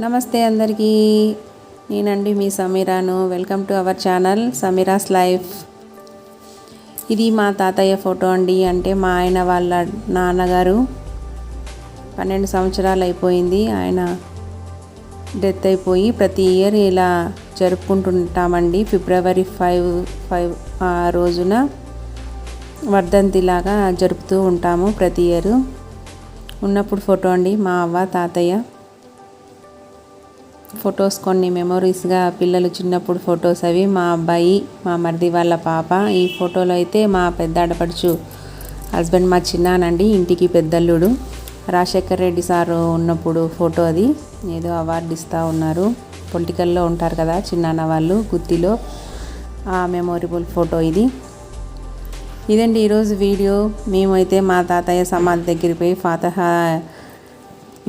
నమస్తే అందరికీ. నేనండి మీ సమీరాను. Welcome to our channel Sameera's life. ఇది మా తాతయ్య ఫోటో అండి. అంటే మా ఆయన వాళ్ళ నాన్నగారు. పన్నెండు సంవత్సరాలు అయిపోయింది. ఆయన డెత్ అయిపోయి ప్రతి ఇయర్ ఇలా జరుపుకుంటుంటామండి. ఫిబ్రవరి ఫైవ్ ఫైవ్ ఆ రోజున వర్ధంతిలాగా జరుపుతూ ఉంటాము ప్రతి ఇయర్. ఉన్నప్పుడు ఫోటో అండి మా అవ్వ తాతయ్య. ఫొటోస్ కొన్ని మెమొరీస్గా పిల్లలు చిన్నప్పుడు ఫొటోస్ అవి. మా అబ్బాయి మా మరిది వాళ్ళ పాప. ఈ ఫోటోలో అయితే మా పెద్ద ఆడపడుచు హస్బెండ్ మా చిన్నానండి ఇంటికి పెద్దల్లుడు. రాజశేఖర్ రెడ్డి సారు ఉన్నప్పుడు ఫోటో అది. ఏదో అవార్డు ఇస్తూ ఉన్నారు. పొలిటికల్లో ఉంటారు కదా చిన్నాన్న వాళ్ళు గుత్తిలో. ఆ మెమొరబుల్ ఫోటో ఇది. ఇదండి ఈరోజు వీడియో. మేమైతే మా తాతయ్య సమాధి దగ్గరికి పోయి ఫాతహా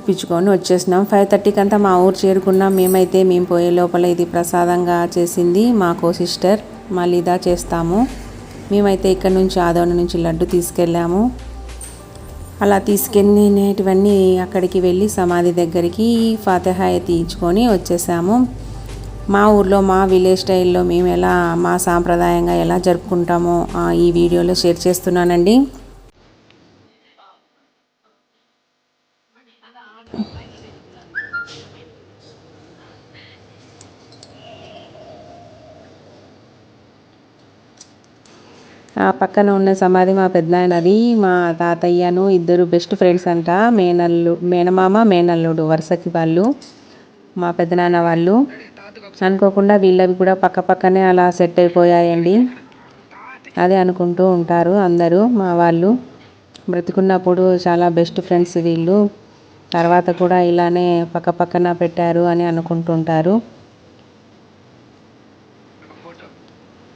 ఇప్పించుకొని వచ్చేసినాం. ఫైవ్ థర్టీకి అంతా మా ఊరు చేరుకున్నాం. మేమైతే మేము పోయే లోపల ఇది ప్రసాదంగా చేసింది మా సిస్టర్ మళ్ళీ ఇదా చేస్తాము. మేమైతే ఇక్కడ నుంచి ఆదోని నుంచి లడ్డు తీసుకెళ్ళాము. అలా తీసుకెళ్ళినటువన్నీ అక్కడికి వెళ్ళి సమాధి దగ్గరికి ఫాతహాయ తీయించుకొని వచ్చేసాము. మా ఊర్లో మా విలేజ్ స్టైల్లో మేము ఎలా మా సాంప్రదాయంగా ఎలా జరుపుకుంటామో ఆ, ఈ వీడియోలో షేర్ చేస్తున్నానండి. ఆ పక్కన ఉన్న సమాధి మా పెద్దనాయనది మా తాతయ్యను ఇద్దరు బెస్ట్ ఫ్రెండ్స్ అంట మేనల్లు మేనమామ మేనల్లుడు వరుసకి వాళ్ళు మా పెద్దనాన్న వాళ్ళు. అనుకోకుండా వీళ్ళవి కూడా పక్క పక్కనే అలా సెట్ అయిపోయాయండి. అదే అనుకుంటూ ఉంటారు అందరూ మా వాళ్ళు. బ్రతికున్నప్పుడు చాలా బెస్ట్ ఫ్రెండ్స్ వీళ్ళు. తర్వాత కూడా ఇలానే పక్క పక్కన పెట్టారు అని అనుకుంటుంటారు.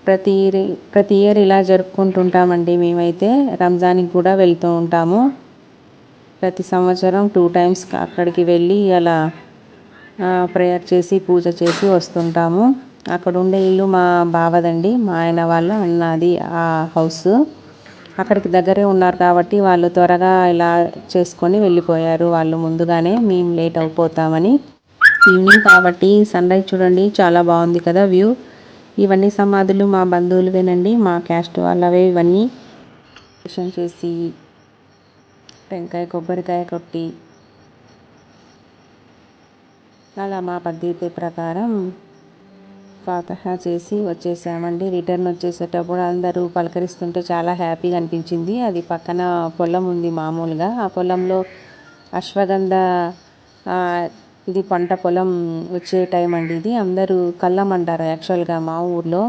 ప్రతి ఇయర్ ప్రతి ఇయర్ ఇలా జరుపుకుంటుంటామండి మేమైతే. రంజాన్కి కూడా వెళ్తూ ఉంటాము. ప్రతి సంవత్సరం టూ టైమ్స్ అక్కడికి వెళ్ళి అలా ప్రేయర్ చేసి పూజ చేసి వస్తుంటాము. అక్కడ ఉండే ఇల్లు మా బావదండి. మా ఆయన వాళ్ళ అన్నది ఆ హౌస్. అక్కడికి దగ్గరే ఉన్నారు కాబట్టి వాళ్ళు త్వరగా ఇలా చేసుకొని వెళ్ళిపోయారు. వాళ్ళు ముందుగానే మేము లేట్ అయిపోతామని. ఈవినింగ్ కాబట్టి సన్ రైజ్ చూడండి. చాలా బాగుంది కదా వ్యూ. ఇవన్నీ సమాధులు మా బంధువులవేనండి మా క్యాస్ట్ వాళ్ళవే ఇవన్నీ. దర్శనం చేసి టెంకాయ కొబ్బరికాయ కొట్టి అలా మా పద్ధతి ప్రకారం ఫాతహ చేసి వచ్చేసామండి. రిటర్న్ వచ్చేసేటప్పుడు అందరూ పలకరిస్తుంటే చాలా హ్యాపీగా అనిపించింది. అది పక్కన పొలం ఉంది మామూలుగా. ఆ పొలంలో అశ్వగంధ ఇది పంట పొలం వచ్చే టైం అండి ఇది. అందరూ కళ్ళం అంటారు యాక్చువల్గా మా ఊర్లో.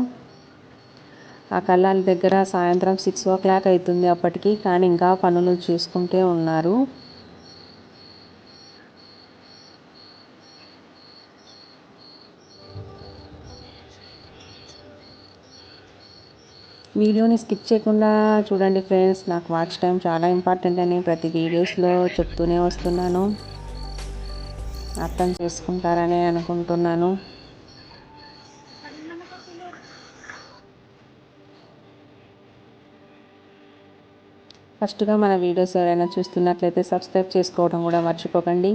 ఆ కళ్ళాల దగ్గర సాయంత్రం సిక్స్ ఓ క్లాక్ అవుతుంది అప్పటికి కానీ ఇంకా పనులు చేసుకుంటే ఉన్నారు. వీడియోని స్కిప్ చేయకుండా చూడండి ఫ్రెండ్స్. నాకు వాచ్ టైం చాలా ఇంపార్టెంట్ అని ప్రతి వీడియోస్లో చెప్తూనే వస్తున్నాను. అర్థం చేసుకుంటారని అనుకుంటున్నాను. ఫస్ట్గా మన వీడియోస్ ఎవరైనా చూస్తున్నట్లయితే సబ్స్క్రైబ్ చేసుకోవడం కూడా మర్చిపోకండి.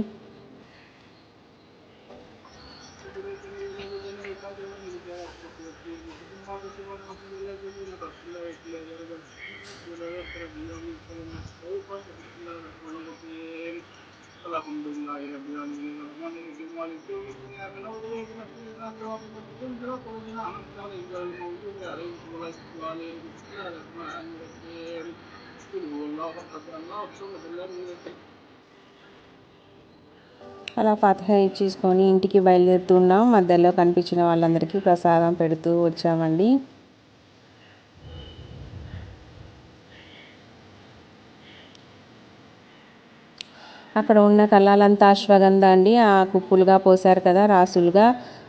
المستقيم صراط الذين انعمت عليهم غير المغضوب عليهم ولا الضالين بسم الله الرحمن الرحيم قل هو الله احد الله الصمد لم يلد అలా ఫాతిహా ఇచ్చేసుకొని ఇంటికి బయలుదేరుతున్నాం మధ్యలో కనిపించిన వాళ్ళందరికీ ప్రసాదం పెడుతూ వచ్చామండి అక్కడ ఉన్న కళ్ళాలంతా అశ్వగంధ అండి ఆ కుప్పులుగా పోసారు కదా రాసులుగా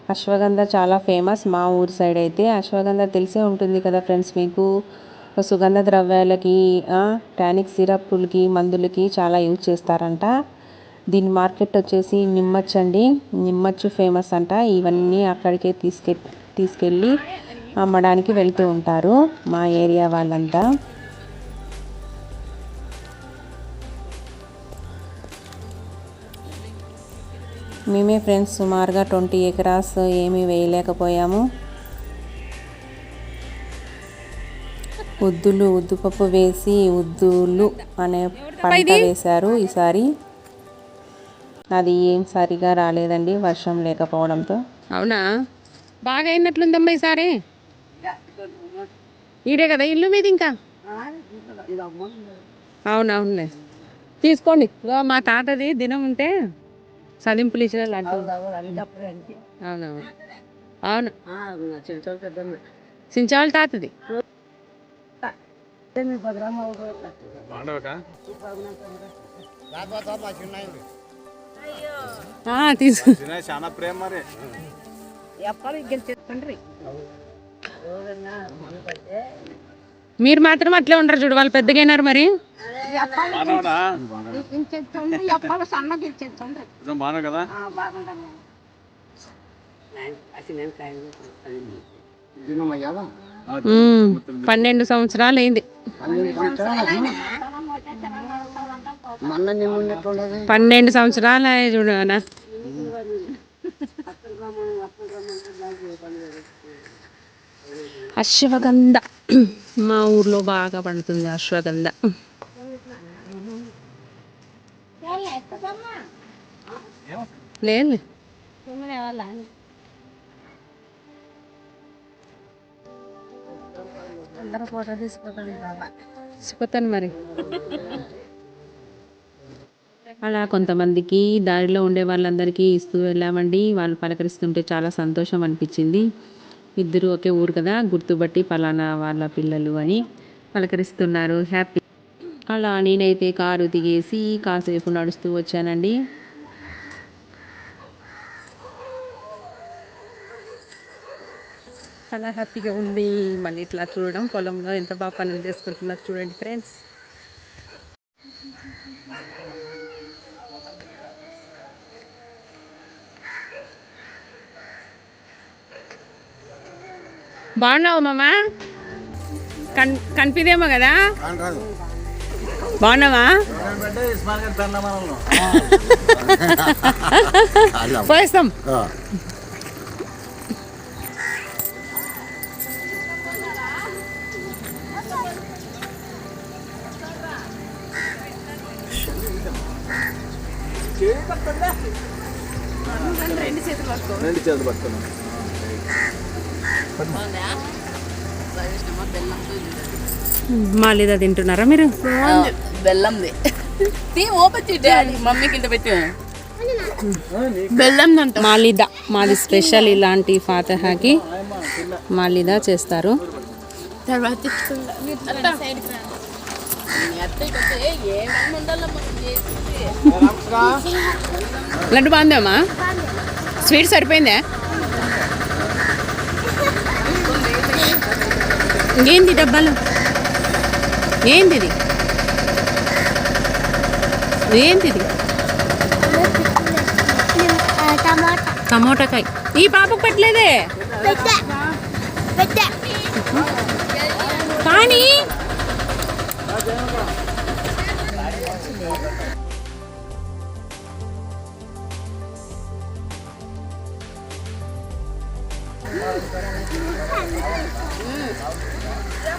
అశ్వగంధ చాలా ఫేమస్ మా ఊరు సైడ్ అయితే. అశ్వగంధ తెలిసే ఉంటుంది కదా ఫ్రెండ్స్ మీకు? సుగంధ ద్రవ్యాలకి టానిక్ సిరప్లకి మందులకి చాలా యూజ్ చేస్తారంట. దీని మార్కెట్ వచ్చేసి నిమ్మచ్చు అండి. నిమ్మచ్చు ఫేమస్ అంట. ఇవన్నీ అక్కడికే తీసుకె తీసుకెళ్ళి అమ్మడానికి వెళ్తూ ఉంటారు మా ఏరియా వాళ్ళంతా. మేమే ఫ్రెండ్స్ సుమారుగా ట్వంటీ ఎకరాస్ ఏమీ వేయలేకపోయాము. ఉద్దులు ఉద్దుపప్పు వేసి ఉద్దులు అనే పంట వేశారు ఈసారి. అది ఏం సరిగా రాలేదండి వర్షం లేకపోవడంతో. అవునా? బాగా అయినట్లుందమ్మా ఈసారి? ఈడే కదా ఇల్లు మీది ఇంకా? అవునవునులే. తీసుకోండి. మా తాతది దినం ఉంటే సదింపులు ఇచ్చిన అవునవును. అవును. సించాల తాతది. చాలా ప్రేమ మరి. మీరు మాత్రం అట్లే ఉండరు చూడు వాళ్ళు పెద్దగా మరి. పన్నెండు సంవత్సరాలు అయింది. పన్నెండు సంవత్సరాలు చూడనా చూడు అన్న అశ్వగంధ. మా ఊర్లో బాగా పండుతుంది అశ్వగంధ. లేదు తీసుకుపోతాను మరి. అలా కొంతమందికి దారిలో ఉండే వాళ్ళందరికీ ఇస్తూ వెళ్ళామండి. వాళ్ళు పలకరిస్తుంటే చాలా సంతోషం అనిపించింది. ఇద్దరు ఒకే ఊరు కదా గుర్తుపట్టి పలానా వాళ్ళ పిల్లలు అని పలకరిస్తున్నారు. హ్యాపీ. అలా నేనైతే కారు దిగేసి కాసేపు నడుస్తూ వచ్చానండి. చాలా హ్యాపీగా ఉంది. మళ్ళీ ఇట్లా చూడడం పొలంలో ఎంత బాగా పనులు చేసుకుంటున్నారు చూడండి ఫ్రెండ్స్. బాగున్నావు మామా? కన్ కనిపిదేమో కదా? బాగున్నావా? పోయిస్తాం. రెండు చేతులు పట్టుకున్నాం మాలిదా తింటున్నారా మీరు? బెల్లంది. ఇంత పెట్టు బెల్లం అంట మాలిదా మాది స్పెషల్ ఇలాంటి ఫాతహాకి మాలిదా చేస్తారు. తర్వాత లడ్డు బాగుందమ్మా స్వీట్ సరిపోయిందా? ఇంకేంది డబ్బాలు? ఏంది ఇది ఏంది ఇది టమోటాకాయ ఈ పాపకు పెట్టలేదే? కానీ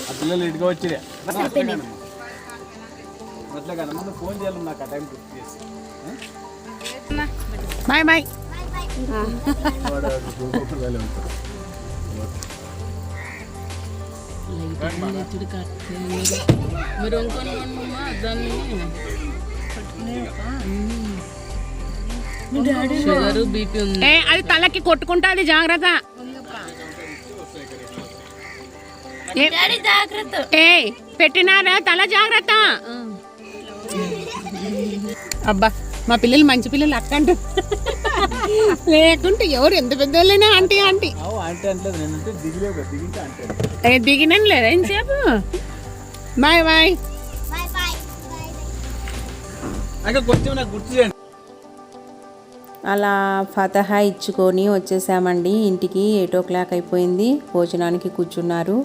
ఆ పిల్లలు ఇటుగా వచ్చిరే అట్లా కదా ముందు ఫోన్ చేయాలి నాకు ఆ టైం గుర్తు చేసి బాయ్ బాయ్. మీరు ఇంకొని దాన్ని షుగర్ బీపీ ఉంది. ఏ అది తలకి కొట్టుకుంటుంది జాగ్రత్త. ఏ- పెట్టినారా? తల జాగ్రత్త. అబ్బా మా పిల్లలు మంచి పిల్లలు అక్క అంటూ. లేకుంటే ఎవరు ఎంత పెద్దోళ్ళైనా ఆంటీ ఆంటీ. ఏ, దిగినాను లేదా ఎంతసేపు బాయ్ బాయ్. అక్కడ కొంచెం నాకు గుర్తు చేయండి. అలా ఫతహా ఇచ్చుకొని వచ్చేసామండి. ఇంటికి ఎయిట్ ఓ క్లాక్ అయిపోయింది. భోజనానికి కూర్చున్నారు.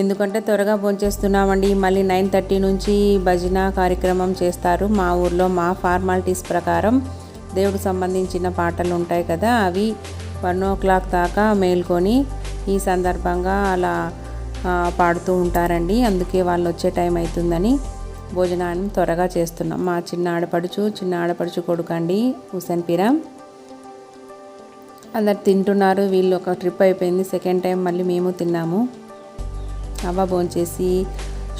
ఎందుకంటే త్వరగా భోంచేస్తున్నామండి. మళ్ళీ నైన్ థర్టీ నుంచి భజన కార్యక్రమం చేస్తారు. మా ఊర్లో మా ఫార్మాలిటీస్ ప్రకారం దేవుడికి సంబంధించిన పాటలు ఉంటాయి కదా అవి వన్ ఓ క్లాక్ దాకా మేల్కొని ఈ సందర్భంగా అలా పాడుతూ ఉంటారండి. అందుకే వాళ్ళు వచ్చే టైం అవుతుందని. భోజనాన్ని త్వరగా చేస్తున్నాం. మా చిన్న ఆడపడుచు చిన్న ఆడపడుచు కొడుకండి హుసేన్ పీరా. అందరు తింటున్నారు వీళ్ళు ఒక ట్రిప్ అయిపోయింది. సెకండ్ టైం మళ్ళీ మేము తిన్నాము. అవ్వ భోంచేసి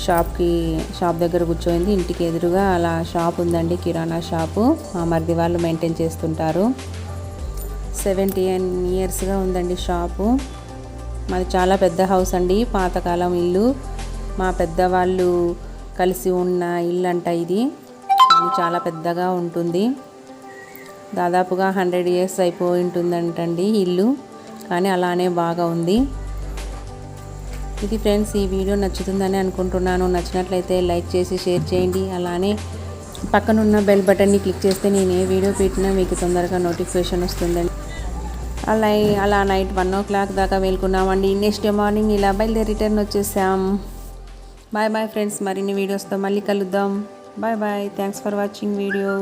షాప్కి షాప్ దగ్గర కూర్చోయింది. ఇంటికి ఎదురుగా అలా షాప్ ఉందండి కిరాణా షాపు. మా మరిది వాళ్ళు మెయింటైన్ చేస్తుంటారు. సెవెంటీ ఇయర్స్గా ఉందండి షాపు. మాది చాలా పెద్ద హౌస్ అండి పాతకాలం ఇల్లు. మా పెద్దవాళ్ళు కలిసి ఉన్న ఇల్లు అంట ఇది చాలా పెద్దగా ఉంటుంది. దాదాపుగా హండ్రెడ్ ఇయర్స్ అయిపోయి ఉంటుందంటండి ఇల్లు. కానీ అలానే బాగా ఉంది. ఇది ఫ్రెండ్స్ ఈ వీడియో నచ్చుతుందని అనుకుంటున్నాను. నచ్చినట్లయితే లైక్ చేసి షేర్ చేయండి. అలానే పక్కనున్న బెల్ బటన్ని క్లిక్ చేస్తే నేను ఏ వీడియో పెట్టినా మీకు తొందరగా నోటిఫికేషన్ వస్తుందండి. అలా అలా నైట్ వన్ ఓ క్లాక్ దాకా వెళ్ళుకున్నామండి నెక్స్ట్ డే మార్నింగ్ ఇలా బయలుదేరి రిటర్న్ వచ్చేసాం. బాయ్ బాయ్ ఫ్రెండ్స్ మరిన్ని వీడియోస్తో మళ్ళీ కలుద్దాం. Bye bye thanks for watching video